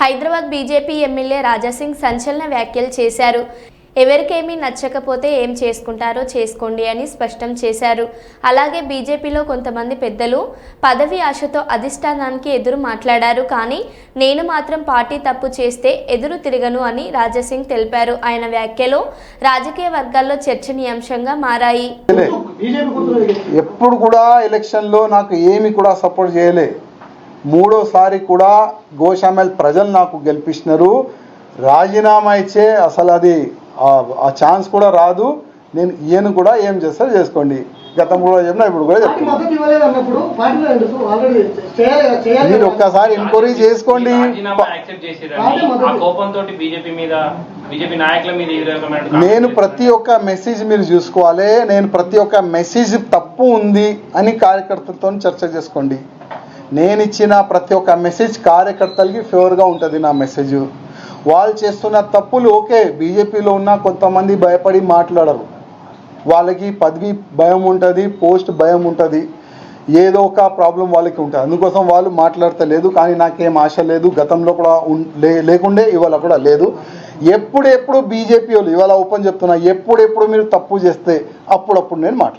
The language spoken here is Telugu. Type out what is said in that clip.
హైదరాబాద్ బీజేపీ ఎమ్మెల్యే రాజాసింగ్ సంచలన వ్యాఖ్యలు చేశారు. ఎవరికేమీ నచ్చకపోతే ఏం చేసుకుంటారో చేసుకోండి అని స్పష్టం చేశారు. అలాగే బీజేపీలో కొంతమంది పెద్దలు పదవి ఆశతో అధిష్టానానికి ఎదురు మాట్లాడారు. కానీ నేను మాత్రం పార్టీ తప్పు చేస్తే ఎదురు తిరగను అని రాజాసింగ్ తెలిపారు. ఆయన వ్యాఖ్యలు రాజకీయ వర్గాల్లో చర్చనీయాంశంగా మారాయి. ఎప్పుడు కూడా ఎలక్షన్లో నాకు ఏమి కూడా సపోర్ట్ చేయలే. మూడోసారి కూడా గోషామెల్ ప్రజలు నాకు గెలిపించినారు. రాజీనామా ఇచ్చే అసలు అది ఆ- ఛాన్స్ కూడా రాదు. నేను ఈయన కూడా ఏం చేస్తారో చేసుకోండి. గతం కూడా చెప్పినా ఇప్పుడు కూడా చేయాలి మీరు. ఒక్కసారి ఎంక్వైరీ చేసుకోండి. నేను ప్రతి ఒక్క మెసేజ్ మీరు చూసుకోవాలి. నేను ప్రతి ఒక్క మెసేజ్ తప్పు ఉంది అని కార్యకర్తలతో చర్చ చేసుకోండి. నేను ఇచ్చిన ప్రతి ఒక్క మెసేజ్ కార్యకర్తలకి ఫేవర్గా ఉంటుంది నా మెసేజ్ వాళ్ళు చేస్తున్న తప్పులు ఓకే బీజేపీలో ఉన్న కొంతమంది భయపడి మాట్లాడరు. వాళ్ళకి పదవి భయం ఉంటుంది పోస్ట్ భయం ఉంటుంది. ఏదో ఒక ప్రాబ్లం వాళ్ళకి ఉంటుంది. అందుకోసం వాళ్ళు మాట్లాడతలేదు కానీ నాకేం ఆశ లేదు. గతంలో కూడా ఉన్- లే- లేకుండే ఇవాళ కూడా లేదు. ఎప్పుడెప్పుడు బీజేపీ వాళ్ళు ఇవాళ ఓపెన్ చెప్తున్నా ఎప్పుడెప్పుడు మీరు తప్పు చేస్తే అప్పుడప్పుడు నేను మాట్లాడు